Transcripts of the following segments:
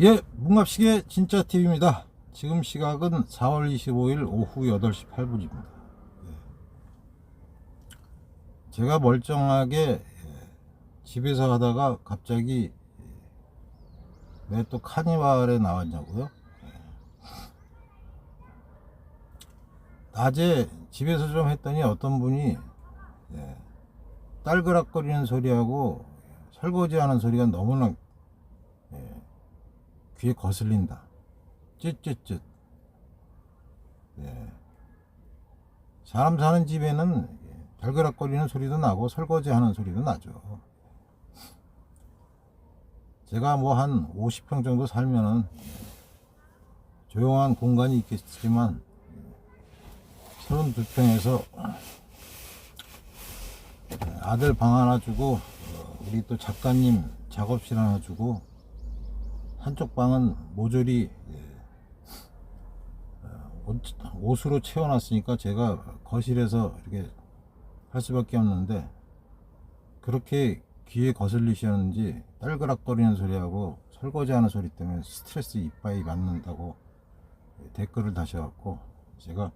예, 문갑식의 진짜 TV입니다. 지금 시각은 4월 25일 오후 8시 8분입니다. 제가 멀쩡하게 예, 집에서 하다가 갑자기 왜 또 카니발에 나왔냐고요? 예. 낮에 집에서 좀 했더니 어떤 분이 예, 딸그락거리는 소리하고 설거지하는 소리가 너무나 예, 귀에 거슬린다. 쯧쯧쯧. 예. 사람 사는 집에는 달그락거리는 소리도 나고 설거지 하는 소리도 나죠. 제가 뭐 한 50평 정도 살면은 조용한 공간이 있겠지만 32평에서 아들 방 하나 주고 어, 우리 또 작가님 작업실 하나 주고 한쪽 방은 모조리 예, 어, 옷, 옷으로 채워놨으니까 제가 거실에서 이렇게 할 수밖에 없는데 그렇게 귀에 거슬리시는지 딸그락거리는 소리하고 설거지하는 소리 때문에 스트레스 이빠이 받는다고 댓글을 다셔갖고 제가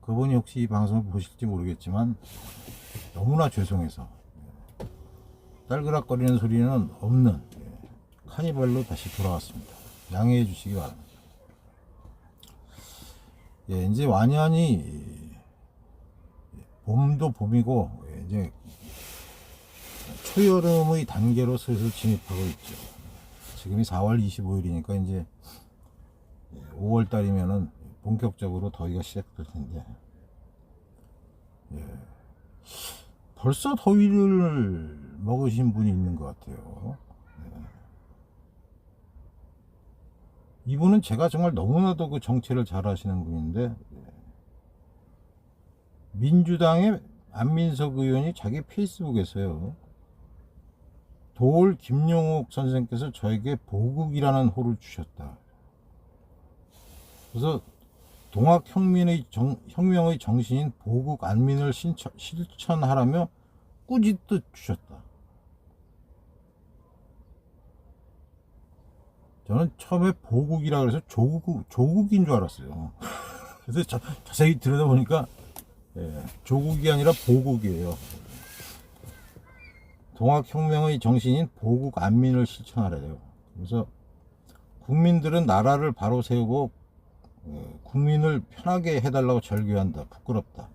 그분이 혹시 이 방송을 보실지 모르겠지만 너무나 죄송해서 딸그락거리는 소리는 없는 카니발로 다시 돌아왔습니다. 양해해 주시기 바랍니다. 예, 이제 완연히 봄도 봄이고 예, 이제 초여름의 단계로 슬슬 진입하고 있죠. 지금이 4월 25일이니까 이제 5월 달이면은 본격적으로 더위가 시작될 텐데 예. 벌써 더위를 먹으신 분이 있는 것 같아요. 예. 이분은 제가 정말 너무나도 그 정치를 잘 하시는 분인데 예. 민주당의 안민석 의원이 자기 페이스북에서요. 도올 김용옥 선생께서 저에게 보국이라는 호를 주셨다. 그래서 동학혁명의 정, 혁명의 정신인 보국 안민을 신천, 실천하라며 꾸짖듯 주셨다. 저는 처음에 보국이라 그래서 조국, 조국인 줄 알았어요. 그래서 자, 자세히 들여다보니까 예, 조국이 아니라 보국이에요. 동학혁명의 정신인 보국 안민을 실천하래요. 그래서 국민들은 나라를 바로 세우고 어, 국민을 편하게 해달라고 절규한다. 부끄럽다.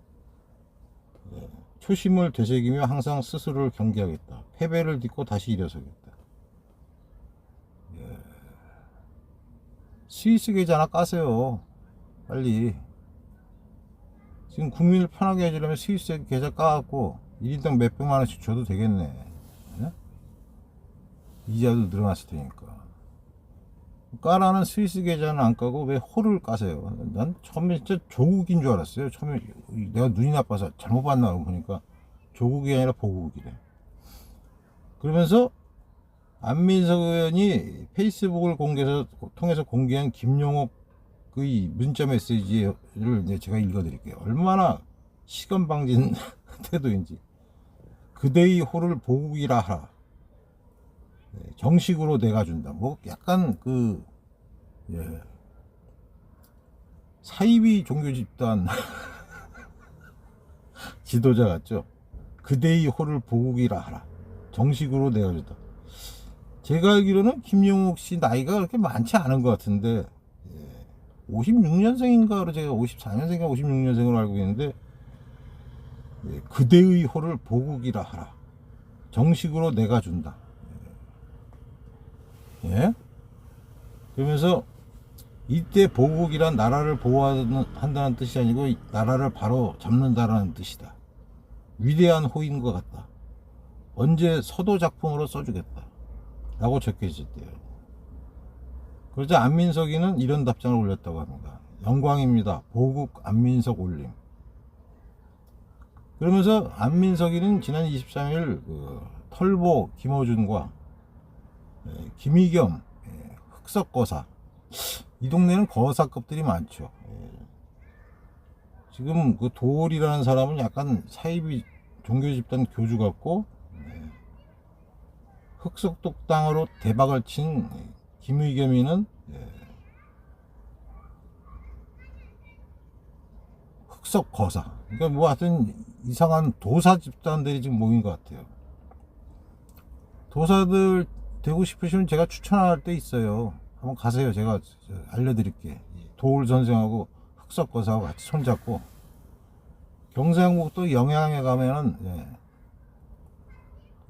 예, 초심을 되새기며 항상 스스로를 경계하겠다. 패배를 딛고 다시 일어서겠다. 예. 스위스 계좌 하나 까세요. 빨리. 지금 국민을 편하게 해주려면 스위스 계좌 까갖고 1인당 몇 백만 원씩 줘도 되겠네. 예? 이자도 늘어났을 테니까. 까라는 스위스 계좌는 안 까고 왜 호를 까세요? 난 처음에 진짜 조국인 줄 알았어요. 처음에 내가 눈이 나빠서 잘못 봤나 보니까 조국이 아니라 보국이래. 그러면서 안민석 의원이 페이스북을 공개해서 통해서 공개한 김용옥 의 문자 메시지를 제가 읽어드릴게요. 얼마나 시건방진 태도인지. 그대의 호를 보국이라 하라. 네, 정식으로 내가 준다. 뭐 약간 그 예. 사이비 종교 집단 지도자 같죠. 그대의 호를 보국이라 하라. 정식으로 내가 준다. 제가 알기로는 김용욱 씨 나이가 그렇게 많지 않은 것 같은데 56년생인가로 제가 54년생인가 56년생으로 알고 있는데 예, 그대의 호를 보국이라 하라. 정식으로 내가 준다. 예? 그러면서 이때 보국이란 나라를 보호한다는 뜻이 아니고 나라를 바로 잡는다라는 뜻이다. 위대한 호인 것 같다. 언제 서도 작품으로 써주겠다. 라고 적혀 있었대요. 그러자 안민석이는 이런 답장을 올렸다고 합니다. 영광입니다. 보국 안민석 올림. 그러면서 안민석이는 지난 23일 그 털보 김호준과 예, 김희겸 예, 흑석거사 이 동네는 거사급들이 많죠. 예. 지금 그 도올이라는 사람은 약간 사이비 종교 집단 교주 같고 흑석독당으로 대박을 친 김의겸이는 예, 흑석 거사. 그러니까 뭐 하여튼 이상한 도사 집단들이 지금 모인 것 같아요. 도사들 되고 싶으시면 제가 추천할 때 있어요. 한번 가세요. 제가 저 알려드릴게. 도울 선생하고 흑석 거사하고 같이 손잡고 경상북도 영양에 가면은 예,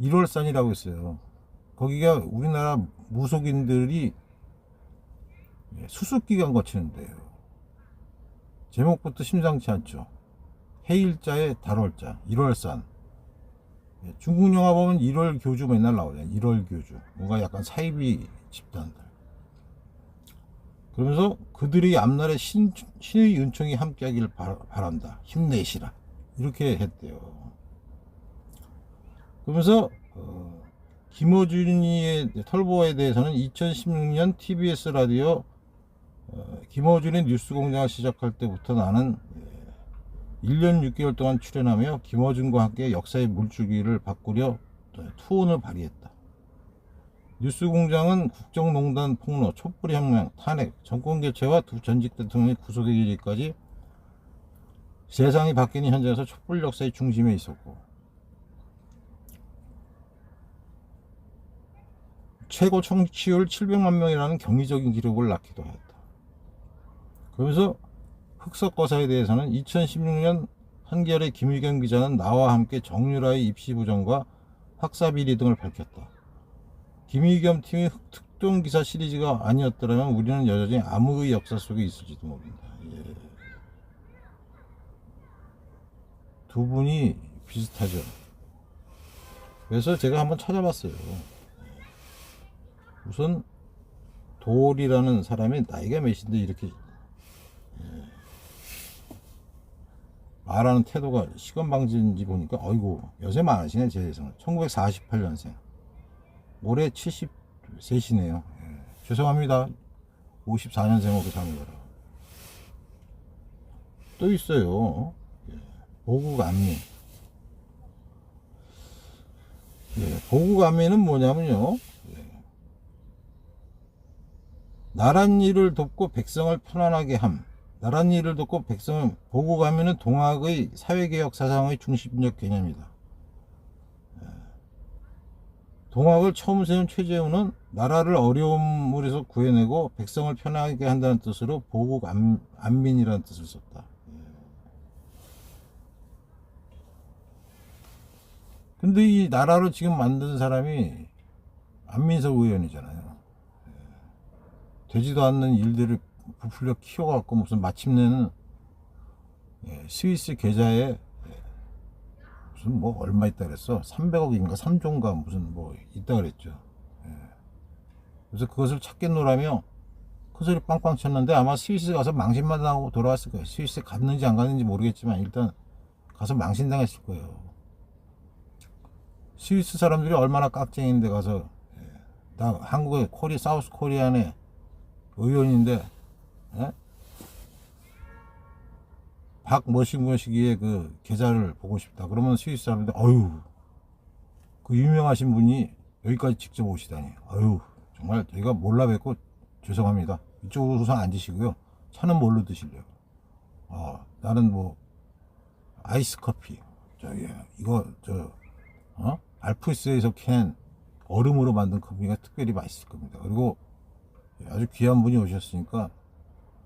1월산이라고 있어요. 거기가 우리나라 무속인들이 예, 수습기간 거치는 데요. 제목부터 심상치 않죠. 해일자에 달월자, 1월산. 예, 중국 영화 보면 1월 교주 맨날 나오잖아요. 1월 교주. 뭔가 약간 사이비 집단들. 그러면서 그들이 앞날에 신, 신의 은총이 함께하기를 바, 바란다. 힘내시라. 이렇게 했대요. 그러면서 어, 김어준이의 털보에 대해서는 2016년 TBS 라디오 어, 김어준의 뉴스공장을 시작할 때부터 나는 예, 1년 6개월 동안 출연하며 김어준과 함께 역사의 물줄기를 바꾸려 투혼을 발휘했다. 뉴스공장은 국정농단 폭로, 촛불 혁명, 탄핵, 정권교체와 두 전직 대통령의 구속되기까지 세상이 바뀌는 현장에서 촛불 역사의 중심에 있었고 최고 청취율 700만 명이라는 경이적인 기록을 낳기도 했다. 그러면서 흑석거사에 대해서는 2016년 한겨레 김의겸 기자는 나와 함께 정유라의 입시 부정과 학사 비리 등을 밝혔다. 김의겸 팀이 특종 기사 시리즈가 아니었더라면 우리는 여전히 암흑의 역사 속에 있을지도 모른다. 예. 두 분이 비슷하죠. 그래서 제가 한번 찾아봤어요. 우선 도올이라는 사람이 나이가 몇인데 이렇게 예, 말하는 태도가 시건방진지 보니까 어이구 요새 많으시네 제 예상은. 1948년생. 올해 73이네요. 예, 죄송합니다. 54년생으로 사는 거라. 또 있어요. 예, 보국 안미 예, 보국 안미는 뭐냐면요 나란 일을 돕고 백성을 편안하게 함. 나란 일을 돕고 백성을 보고 가면은 동학의 사회개혁 사상의 중심적 개념이다. 예. 동학을 처음 세운 최재훈은 나라를 어려움으로서 구해내고 백성을 편하게 한다는 뜻으로 보국 안, 안민이라는 뜻을 썼다. 예. 근데 이 나라를 지금 만든 사람이 안민석 의원이잖아요. 되지도 않는 일들을 부풀려 키워갖고 무슨 마침내는 예, 스위스 계좌에 예, 무슨 뭐 얼마 있다 그랬어? 300억인가 3조인가 무슨 뭐 있다 그랬죠. 예. 그래서 그것을 찾겠노라며 그 소리 빵빵 쳤는데 아마 스위스 가서 망신만 당하고 돌아왔을 거예요. 스위스 갔는지 안 갔는지 모르겠지만 일단 가서 망신당했을 거예요. 스위스 사람들이 얼마나 깍쟁인데 가서 나 한국의 코리 사우스 코리안에 의원인데 예? 박머시머시기의 그 계좌를 보고 싶다. 그러면 스위스 사람들 어유 그 유명하신 분이 여기까지 직접 오시다니. 어유 정말 저희가 몰라 뵙고 죄송합니다. 이쪽으로 우선 앉으시고요. 차는 뭘로 드실래요? 어, 나는 뭐 아이스 커피. 저기 이거 저 어? 알프스에서 캔 얼음으로 만든 커피가 특별히 맛있을 겁니다. 그리고 아주 귀한 분이 오셨으니까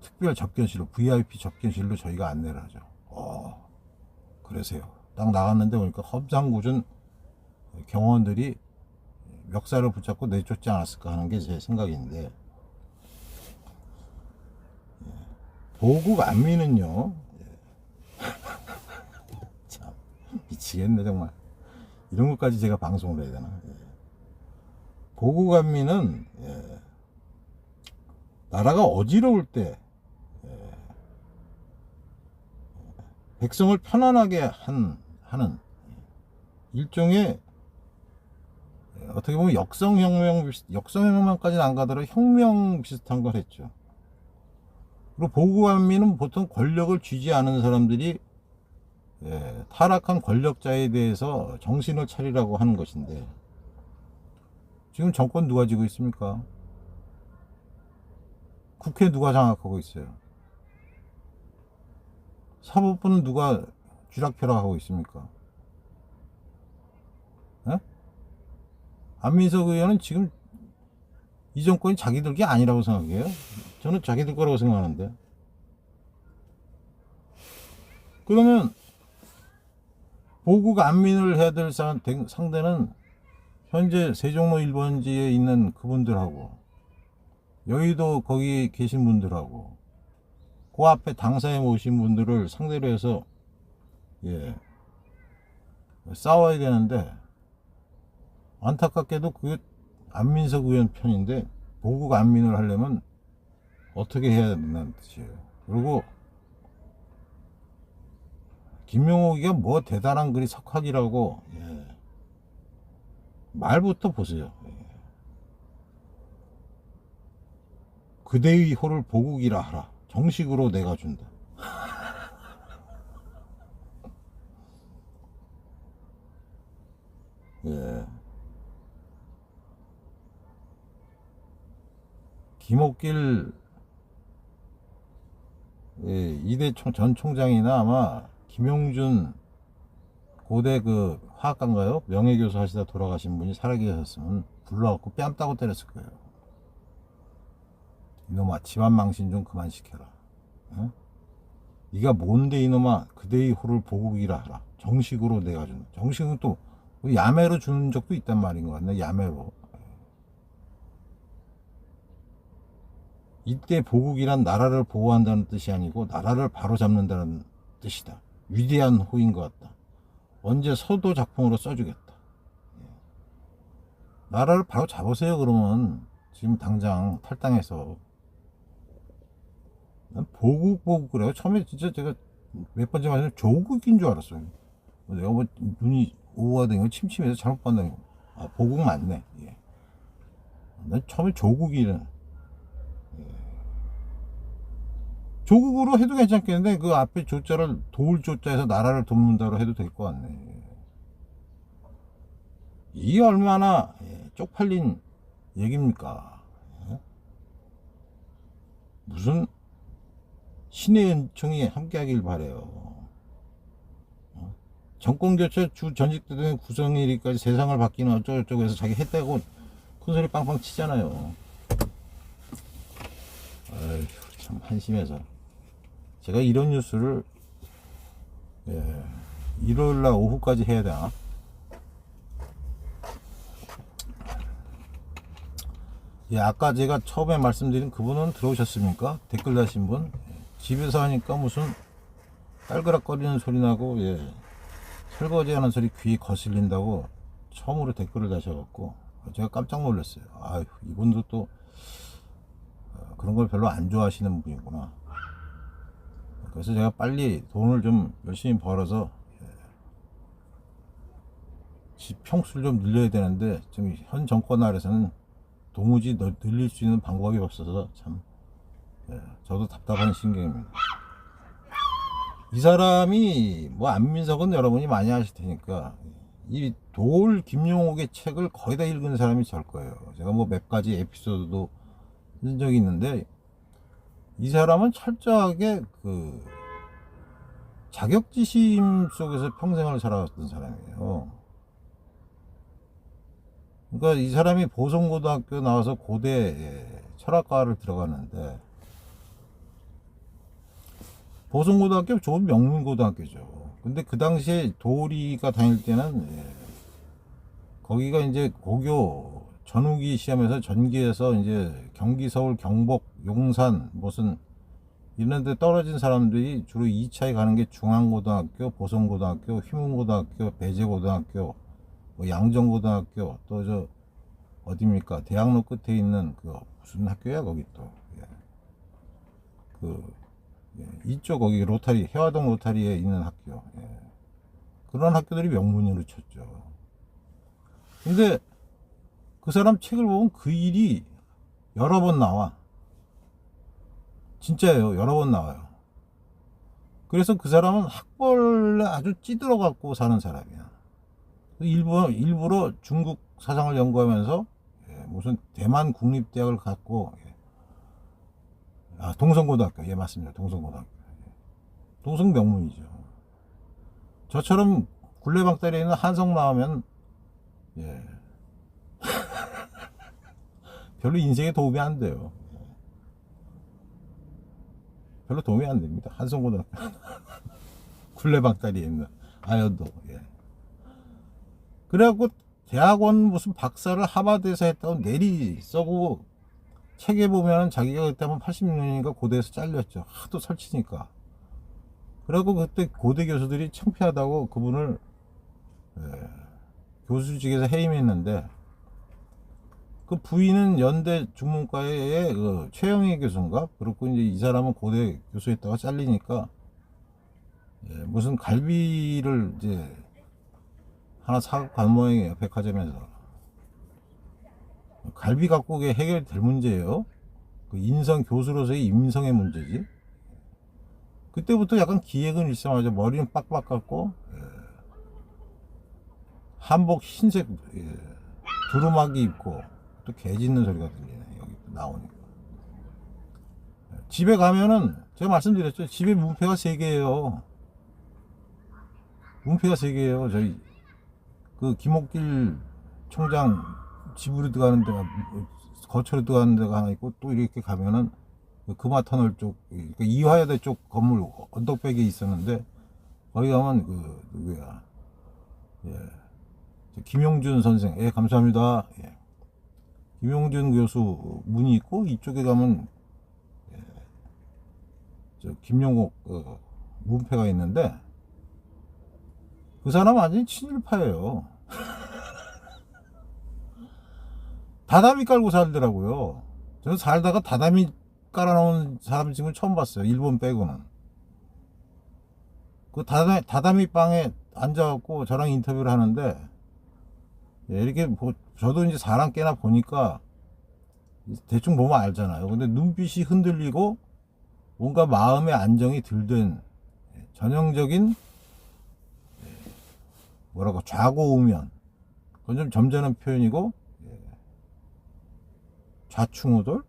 특별 접견실로 VIP 접견실로 저희가 안내를 하죠. 어, 그러세요. 딱 나갔는데 보니까 험상궂은 경호원들이 멱살을 붙잡고 내쫓지 않았을까 하는 게 제 생각인데 예. 보국 안미는요 예. 참 미치겠네 정말 이런 것까지 제가 방송을 해야 되나 예. 보국 안미는 나라가 어지러울 때 예, 백성을 편안하게 한, 하는 일종의 어떻게 보면 역성혁명, 역성혁명까지는 안 가더라도 혁명 비슷한 걸 했죠. 그리고 보고한미는 보통 권력을 쥐지 않은 사람들이 예, 타락한 권력자에 대해서 정신을 차리라고 하는 것인데 지금 정권 누가 지고 있습니까? 국회 누가 장악하고 있어요? 사법부는 누가 쥐락펴락하고 있습니까? 예? 안민석 의원은 지금 이 정권이 자기들 게 아니라고 생각해요. 저는 자기들 거라고 생각하는데. 그러면 보국 안민을 해야 될 상대는 현재 세종로 1번지에 있는 그분들하고 여의도 거기 계신 분들하고 그 앞에 당사에 모신 분들을 상대로 해서 예 싸워야 되는데 안타깝게도 그 안민석 의원 편인데 보국 안민을 하려면 어떻게 해야 된다는 뜻이에요. 그리고 김용옥이가 뭐 대단한 글이 석학이라고 예. 말부터 보세요. 예. 그대의 호를 보국이라 하라. 정식으로 내가 준다. 예. 김옥길 예, 이대 총, 전 총장이나 아마 김용준 고대 그 화학관가요? 명예교수 하시다 돌아가신 분이 살아계셨으면 불러갖고 뺨 따고 때렸을 거예요. 이놈아 집안 망신 좀 그만 시켜라. 어? 네가 뭔데 이놈아 그대의 호를 보국이라 하라. 정식으로 내가 준다. 정식은 또 야매로 주는 적도 있단 말인 것 같네. 야매로. 이때 보국이란 나라를 보호한다는 뜻이 아니고 나라를 바로잡는다는 뜻이다. 위대한 호인 것 같다. 언제 서도 작품으로 써주겠다. 예. 나라를 바로 잡으세요 그러면 지금 당장 탈당해서 난 보국 보국 그래요. 처음에 진짜 제가 몇 번째 말씀 조국인 줄 알았어요. 내가 뭐 눈이 된거 침침해서 잘못 봤나 아 보국 맞네. 예. 난 처음에 조국이는 조국으로 해도 괜찮겠는데 그 앞에 조자를 도울 조자에서 나라를 돕는다로 해도 될 것 같네. 이 얼마나 예, 쪽팔린 얘기입니까? 예? 무슨 신의 은총이 함께하길 바래요. 어? 정권 교체 주 전직 대통령 구성일까지 세상을 바뀌는 어쩌고저쩌고 해서 자기 했다고 큰소리 빵빵 치잖아요. 아휴, 참 한심해서. 제가 이런 뉴스를 예, 일요일 날 오후까지 해야 되나? 예, 아까 제가 처음에 말씀드린 그분은 들어오셨습니까? 댓글 다신 분. 예, 집에서 하니까 무슨 딸그락거리는 소리 나고, 예, 설거지 하는 소리 귀에 거슬린다고 처음으로 댓글을 다셔갖고, 제가 깜짝 놀랐어요. 아휴, 이분도 또, 어, 그런 걸 별로 안 좋아하시는 분이구나. 그래서 제가 빨리 돈을 좀 열심히 벌어서 예, 집 평수를 좀 늘려야 되는데 지금 현 정권 아래서는 도무지 너- 늘릴 수 있는 방법이 없어서 참 예, 저도 답답한 심경입니다. 이 사람이 뭐 안민석은 여러분이 많이 아실 테니까 이 도울 김용옥의 책을 거의 다 읽은 사람이 절 거예요. 제가 뭐 몇 가지 에피소드도 쓴 적이 있는데 이 사람은 철저하게 그 자격지심 속에서 평생을 살아왔던 사람이에요. 그러니까 이 사람이 보성고등학교 나와서 고대 철학과를 들어갔는데 보성고등학교 좋은 명문고등학교죠. 근데 그 당시에 도리가 다닐 때는 예, 거기가 이제 고교 전후기 시험에서 전기에서 이제 경기 서울 경복 용산 무슨 이런 데 떨어진 사람들이 주로 2차에 가는 게 중앙고등학교 보성고등학교 휘문고등학교 배제고등학교 뭐 양정고등학교 또 저 어디입니까 대학로 끝에 있는 그 무슨 학교야 거기 또 예. 그 예, 이쪽 거기 로타리 해화동 로타리에 있는 학교. 예. 그런 학교들이 명문으로 쳤죠. 근데 그 사람 책을 보면 그 일이 여러 번 나와. 진짜예요. 여러 번 나와요. 그래서 그 사람은 학벌에 아주 찌들어 갖고 사는 사람이야. 일부러, 일부러 중국 사상을 연구하면서 예, 무슨 대만 국립대학을 갖고 예, 아, 동성고등학교. 예, 맞습니다. 동성고등학교. 예. 동성 명문이죠. 저처럼 굴레방다리에 있는 한성 나오면, 예. 별로 인생에 도움이 안 돼요. 별로 도움이 안 됩니다. 한성고등학교. 굴레방다리에 있는 아현도. 예. 그래갖고 대학원 무슨 박사를 하버드에서 했다고 내리 써고 책에 보면 자기가 그때 한 80년인가 고대에서 잘렸죠. 하도 설치니까. 그래갖고 그때 고대 교수들이 창피하다고 그분을 예, 교수직에서 해임했는데 그 부인은 연대 중문과의 그 최영희 교수인가? 그렇고 이제 이 사람은 고대 교수했다가 잘리니까 예, 무슨 갈비를 이제 하나 사고 간 모양이에요 백화점에서 갈비 그게 해결될 문제예요 그 인성 교수로서의 인성의 문제지 그때부터 약간 기획은 일상하죠 머리는 빡빡 깎고 예. 한복 흰색 예. 두루마기 입고 또 개 짖는 소리가 들리네 여기 또 나오니까 예. 집에 가면은 제가 말씀드렸죠 집에 문패가 세 개예요 문패가 세 개예요 저희 그 김옥길 총장 집으로 들어가는 데가 거처로 들어가는 데가 하나 있고 또 이렇게 가면은 그 금화터널 쪽 그러니까 이화여대 쪽 건물 언덕백에 있었는데 거기 가면 그 누구야? 예. 저 김용준 선생. 예 감사합니다. 예. 김용준 교수 문이 있고 이쪽에 가면 예, 저 김용옥 그 문패가 있는데 그 사람 완전히 친일파예요. 다다미 깔고 살더라고요. 저는 살다가 다다미 깔아놓은 사람 지금 처음 봤어요. 일본 빼고는. 그 다다미, 다다미 방에 앉아갖고 저랑 인터뷰를 하는데, 예, 이렇게 뭐, 저도 이제 사람 꽤나 보니까 대충 보면 알잖아요. 근데 눈빛이 흔들리고 뭔가 마음의 안정이 들든 예, 전형적인 뭐라고 좌고우면 그건 좀 점잖은 표현이고 예. 좌충우돌?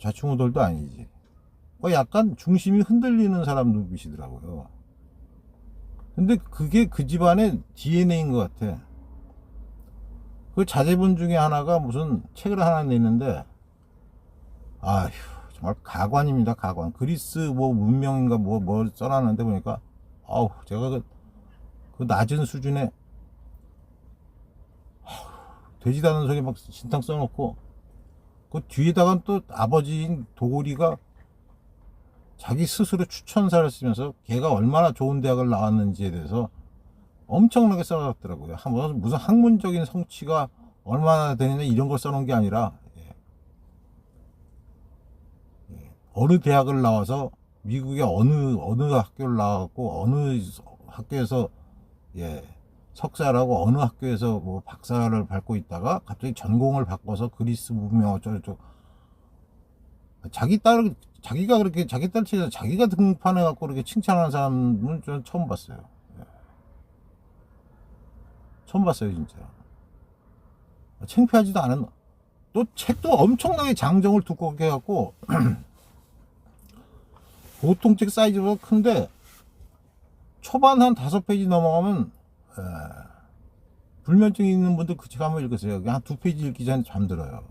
좌충우돌도 아니지. 어, 약간 중심이 흔들리는 사람 눈빛이더라고요. 근데 그게 그 집안의 DNA인 것 같아. 그 자제분 중에 하나가 무슨 책을 하나 냈는데 아휴 정말 가관입니다 가관. 그리스 뭐 문명인가 뭐뭐 써놨는데 보니까 아우 제가 그 그 낮은 수준의 되지도 않은 소리 막 신탕 써놓고 그 뒤에다가 또 아버지인 도골이가 자기 스스로 추천사를 쓰면서 걔가 얼마나 좋은 대학을 나왔는지에 대해서 엄청나게 써놨더라고요. 무슨 학문적인 성취가 얼마나 되느냐 이런 걸 써놓은 게 아니라 예. 예. 어느 대학을 나와서 미국의 어느 어느 학교를 나왔고 어느 학교에서 예, 석사라고 어느 학교에서 뭐 박사를 밟고 있다가 갑자기 전공을 바꿔서 그리스 문명 어쩌고저쩌고 자기 딸 자기가 그렇게 자기 딸 치에서 자기가 등판해 갖고 그렇게 칭찬하는 사람은 저는 처음 봤어요. 예. 처음 봤어요 진짜. 창피하지도 않은 또 책도 엄청나게 장정을 두껍게 해갖고 보통 책 사이즈보다 큰데 초반 한 다섯 페이지 넘어가면 에, 불면증 있는 분들 그 책 한번 읽으세요. 한 두 페이지 읽기 전에 잠들어요.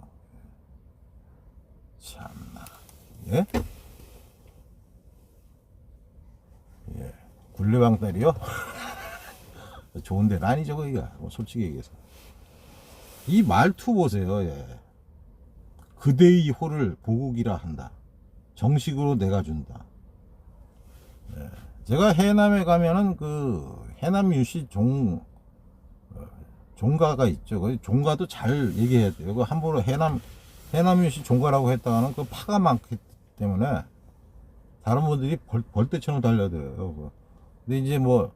참나. 예? 예. 굴레방다리요? 좋은 데는 아니죠, 거기가. 뭐 솔직히 얘기해서. 이 말투 보세요, 예. 그대의 호를 보국이라 한다. 정식으로 내가 준다. 예. 제가 해남에 가면은 그 해남 유시 종 어, 종가가 있죠. 그 종가도 잘 얘기해야 돼요. 그 함부로 해남 해남 유시 종가라고 했다가는 그 파가 많기 때문에 다른 분들이 벌, 벌떼처럼 달려들어요. 그. 근데 이제 뭐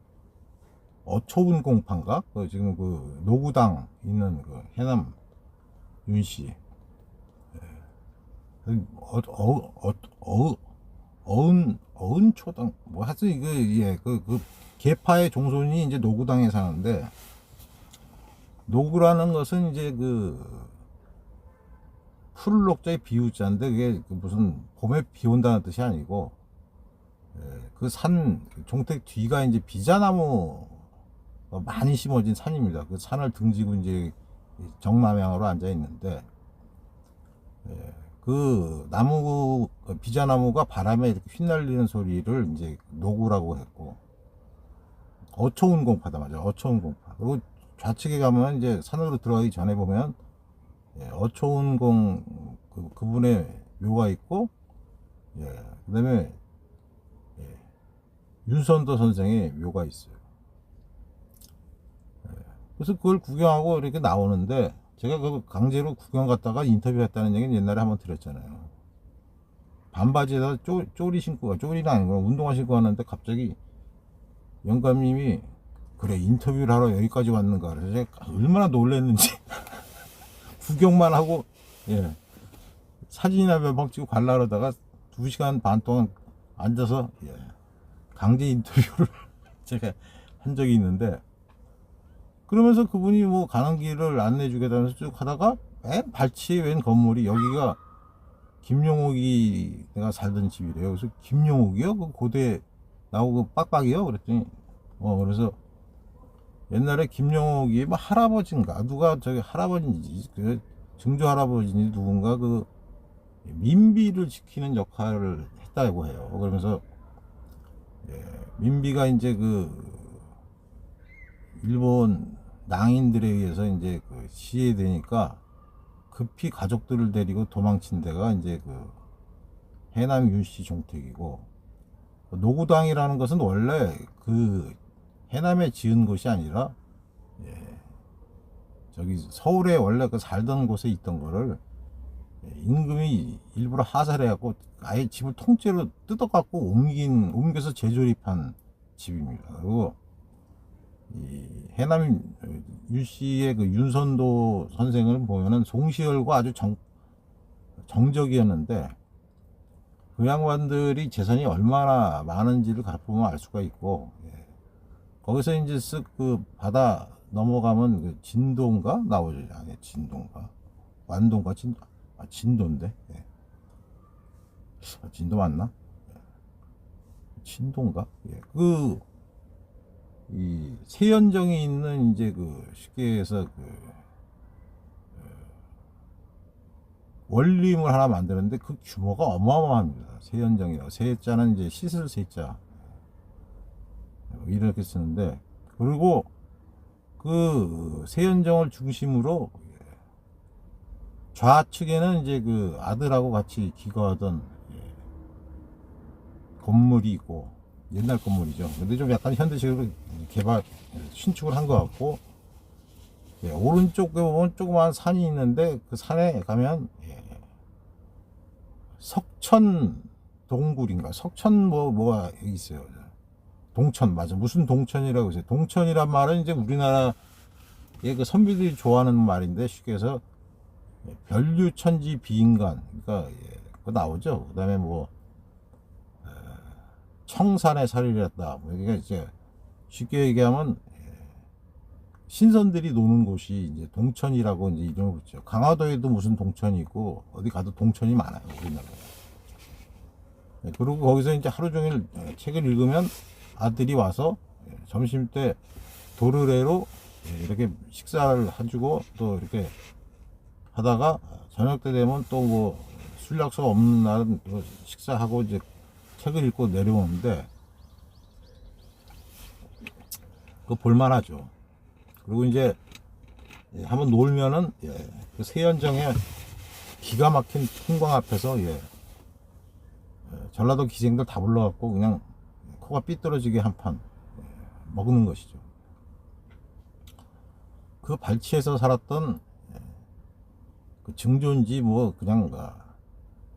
어초분 공판가 그 지금 그 노구당 있는 그 해남 윤씨 어, 어, 어, 어, 어은 어은 초당 뭐 하여튼 이거 예그 그 개파의 종손이 이제 노구당에 사는데 노구라는 것은 이제 그 푸른 녹자의 비우자인데 그게 그 무슨 봄에 비 온다는 뜻이 아니고 그 산 종택 뒤가 이제 비자나무 많이 심어진 산입니다. 그 산을 등지고 이제 정남향으로 앉아 있는데 예, 그 나무 비자나무가 바람에 이렇게 휘날리는 소리를 이제 노구라고 했고 어초운 공파다 맞아 어초운 공파 그리고 좌측에 가면 이제 산으로 들어가기 전에 보면 예, 어초운 공 그, 그분의 묘가 있고 예, 그 다음에 예, 윤선도 선생의 묘가 있어요. 예, 그래서 그걸 구경하고 이렇게 나오는데 제가 그 강제로 구경 갔다가 인터뷰했다는 얘기는 옛날에 한번 들었잖아요. 반바지에다 쪼, 쪼리 신고 가 쪼리는 아니고 운동화 신고 왔는데 갑자기 영감님이 그래 인터뷰를 하러 여기까지 왔는가 그래서 얼마나 놀랐는지 구경만 하고 예 사진이나 몇방 찍고 갈라 그러다가 두 시간 반 동안 앉아서 예, 강제 인터뷰를 제가 한 적이 있는데 그러면서 그분이 뭐 가는 길을 안내해 주겠다면서 쭉 하다가 맨 발치에 웬 건물이 여기가 김용옥이 내가 살던 집이래요. 그래서 김용옥이요? 그 고대 나오고 빡빡이요? 그랬더니 어 그래서 옛날에 김용옥이 뭐 할아버지인가 누가 저기 할아버지인지 그 증조 할아버지인지 누군가 그 민비를 지키는 역할을 했다고 해요. 그러면서 예, 민비가 이제 그 일본 낭인들에 의해서 이제 그 시해되니까 급히 가족들을 데리고 도망친 데가 이제 그 해남 윤씨 종택이고 노구당이라는 것은 원래 그 해남에 지은 곳이 아니라 예, 저기 서울에 원래 그 살던 곳에 있던 거를 예, 임금이 일부러 하살해갖고 아예 집을 통째로 뜯어갖고 옮긴 옮겨서 재조립한 집입니다. 그리고 이 해남 유씨의 그 윤선도 선생을 보면은 송시열과 아주 정, 정적이었는데 그 양반들이 재산이 얼마나 많은지를 가보면 알 수가 있고 예. 거기서 이제 쓱 그 바다 넘어가면 그 진도인가 나오죠 아니 진도인가 완도인가 진 아, 진도인데 예. 아, 진도 맞나 예. 진도인가 예. 그이 세연정이 있는 이제 그 쉽게 해서 그 어, 원림을 하나 만드는데 그 규모가 어마어마합니다. 세연정이라고 세자는 이제 씻을 세자 이렇게 쓰는데 그리고 그 세연정을 중심으로 좌측에는 이제 그 아들하고 같이 기거하던 예, 건물이 있고 옛날 건물이죠. 근데 좀 약간 현대식으로 개발 신축을 한 것 같고 예, 오른쪽에 보면 조그마한 산이 있는데 그 산에 가면 예, 석천 동굴인가 석천 뭐 뭐가 있어요. 동천 맞아 무슨 동천이라고 해서 동천이란 말은 이제 우리나라의 그 선비들이 좋아하는 말인데 쉽게 해서 별류천지 비인간 그러니까 예, 그거 나오죠. 그다음에 뭐 청산의 살이랬다. 뭐 이게 이제 쉽게 얘기하면 예, 신선들이 노는 곳이 이제 동천이라고 이제 이름을 붙죠. 강화도에도 무슨 동천이 있고 어디 가도 동천이 많아요. 우리나라에. 예, 그리고 거기서 이제 하루 종일 예, 책을 읽으면 아들이 와서 점심 때 도르래로 이렇게 식사를 해주고 또 이렇게 하다가 저녁 때 되면 또 뭐 술 약속 없는 날은 또 식사하고 이제 책을 읽고 내려오는데 그거 볼만하죠. 그리고 이제 한번 놀면은 예, 그 세연정의 기가 막힌 풍광 앞에서 예, 예, 전라도 기생들 다 불러갖고 그냥 코가 삐뚤어지게 한판 예, 먹는 것이죠. 그 발치에서 살았던 예, 그 증조인지 뭐 그냥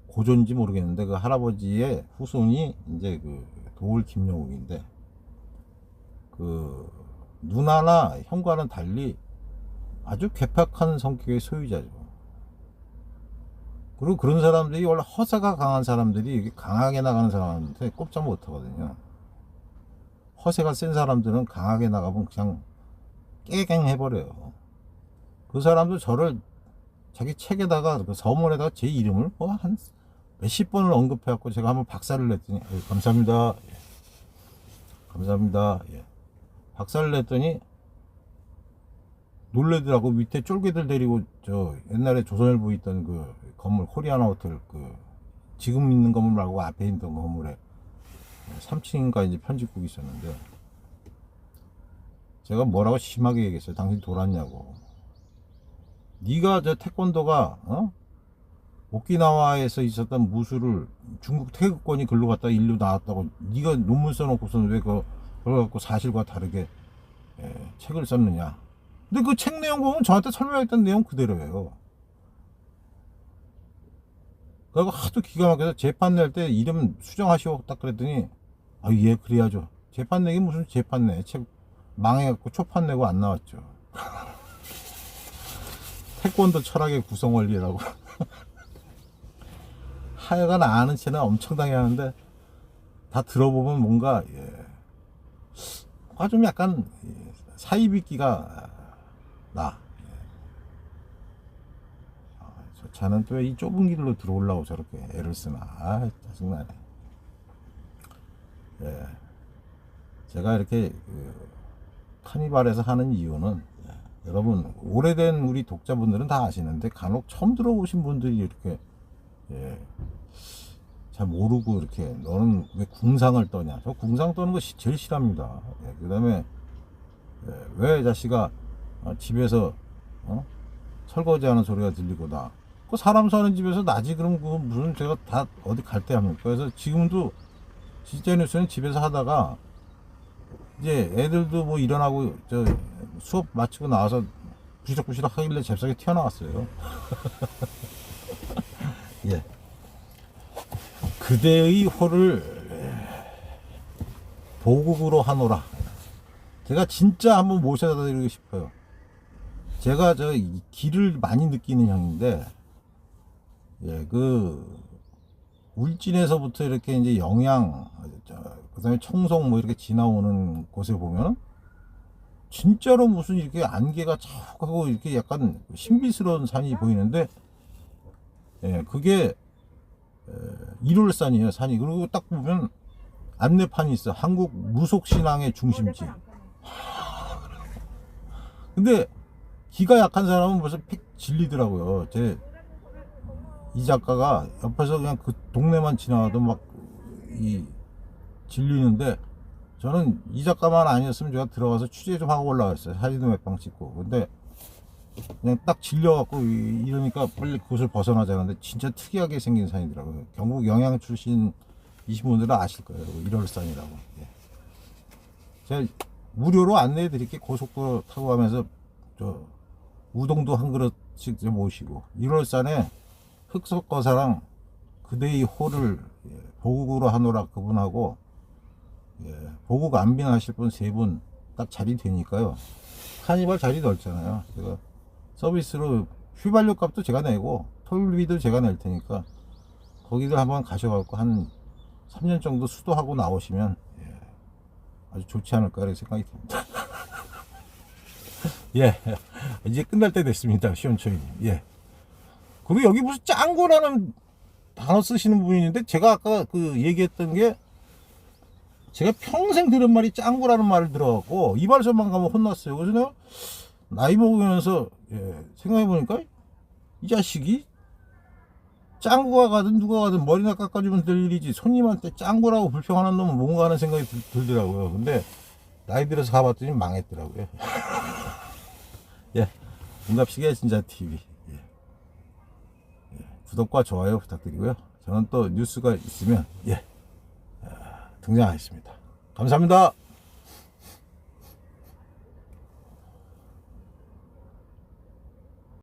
고조인지 모르겠는데 그 할아버지의 후손이 이제 그 도울 김영욱인데 그 누나나 형과는 달리 아주 괴팍한 성격의 소유자죠. 그리고 그런 사람들이 원래 허세가 강한 사람들이 강하게 나가는 사람한테 꼼짝 못 하거든요. 허세가 센 사람들은 강하게 나가면 그냥 깨갱 해버려요. 그 사람도 저를 자기 책에다가 그 서문에다가 제 이름을 뭐 한 몇십 번을 언급해갖고 제가 한번 박살을 냈더니 예, 감사합니다. 예. 감사합니다. 예. 박살을 냈더니 놀래더라고 밑에 쫄개들 데리고 저 옛날에 조선일보 있던 그 건물 코리아나 호텔 그 지금 있는 건물 말고 앞에 있던 건물에 3층인가 이제 편집국이 있었는데 제가 뭐라고 심하게 얘기했어요. 당신 돌았냐고. 네가 저 태권도가 어? 오키나와에서 있었던 무술을 중국 태극권이 글로 갔다 일로 나왔다고 네가 논문 써놓고서는 왜 그, 그걸 갖고 사실과 다르게 예, 책을 썼느냐. 근데 그 책 내용 보면 저한테 설명했던 내용 그대로예요. 그리고 하도 기가 막혀서 재판 낼 때 이름 수정하시오 딱 그랬더니 아예 그래야죠. 재판 내기 무슨 재판 내. 책 망해갖고 초판 내고 안 나왔죠. 태권도 철학의 구성 원리라고. 하여간 아는 채는 엄청나게 하는데 다 들어보면 뭔가 예. 뭔가 좀 약간 예, 사이비기가 나. 예. 아, 저 차는 또 이 좁은 길로 들어오려고 저렇게 애를 쓰나. 아, 짜증나네. 예. 제가 이렇게 그 카니발에서 하는 이유는 예, 여러분 오래된 우리 독자분들은 다 아시는데 간혹 처음 들어보신 분들이 이렇게 예, 잘 모르고 이렇게 너는 왜 궁상을 떠냐? 저 궁상 떠는 거 시- 제일 싫합니다. 예, 그 다음에 예, 왜 자식아 어, 집에서 어? 설거지하는 소리가 들리고 나. 그 사람 사는 집에서 나지 그럼 그 무슨 제가 다 어디 갈 때 합니까? 그래서 지금도 진짜 뉴스는 집에서 하다가 이제 애들도 뭐 일어나고 저 수업 마치고 나와서 부시럭부시럭 하길래 잽싸게 튀어나왔어요. 예. 그대의 호를 보국으로 하노라. 제가 진짜 한번 모셔다 드리고 싶어요. 제가 저이 길을 많이 느끼는 형인데, 예, 그, 울진에서부터 이렇게 이제 영양, 그 다음에 청송 뭐 이렇게 지나오는 곳에 보면, 진짜로 무슨 이렇게 안개가 자욱하고 이렇게 약간 신비스러운 산이 보이는데, 예, 그게, 에, 일월산이에요, 산이. 그리고 딱 보면 안내판이 있어. 한국 무속신앙의 중심지. 근데 기가 약한 사람은 벌써 픽 질리더라고요. 제 이 작가가 옆에서 그냥 그 동네만 지나가도 막 이 질리는데 저는 이 작가만 아니었으면 제가 들어가서 취재 좀 하고 올라갔어요. 사진도 몇 방 찍고. 근데 그냥 딱 질려갖고 이- 이러니까 빨리 그곳을 벗어나자 하는데 진짜 특이하게 생긴 산이더라고요. 경북 영양 출신 이신 분들은 아실 거예요. 일월산이라고. 예. 제가 무료로 안내해 드릴게 고속도로 타고 가면서 저 우동도 한 그릇씩 좀 모시고 1월산에 흑석거사랑 그대의 호를 예, 보국으로 하노라 그분하고 예, 보국 안빈 하실 분 세 분 딱 자리 되니까요 카니발 자리 넓잖아요 제가 서비스로 휘발유 값도 제가 내고 톨비도 제가 낼 테니까 거기들 한번 가셔갖고 한 3년 정도 수도하고 나오시면 예, 아주 좋지 않을까 이렇게 생각이 듭니다. 예, 이제 끝날 때 됐습니다, 시원초이님. 예. 그리고 여기 무슨 짱구라는 단어 쓰시는 분이 있는데 제가 아까 그 얘기했던 게 제가 평생 들은 말이 짱구라는 말을 들어갖고 이발소만 가면 혼났어요. 그래서 나이 먹으면서 예, 생각해보니까 이 자식이 짱구가 가든 누가 가든 머리나 깎아주면 될 일이지 손님한테 짱구라고 불평하는 놈은 뭔가 하는 생각이 들, 들더라고요. 근데 나이 들어서 가봤더니 망했더라고요. 예, 응답시계 진짜 TV. 예. 예, 구독과 좋아요 부탁드리고요. 저는 또 뉴스가 있으면 예 아, 등장하겠습니다. 감사합니다.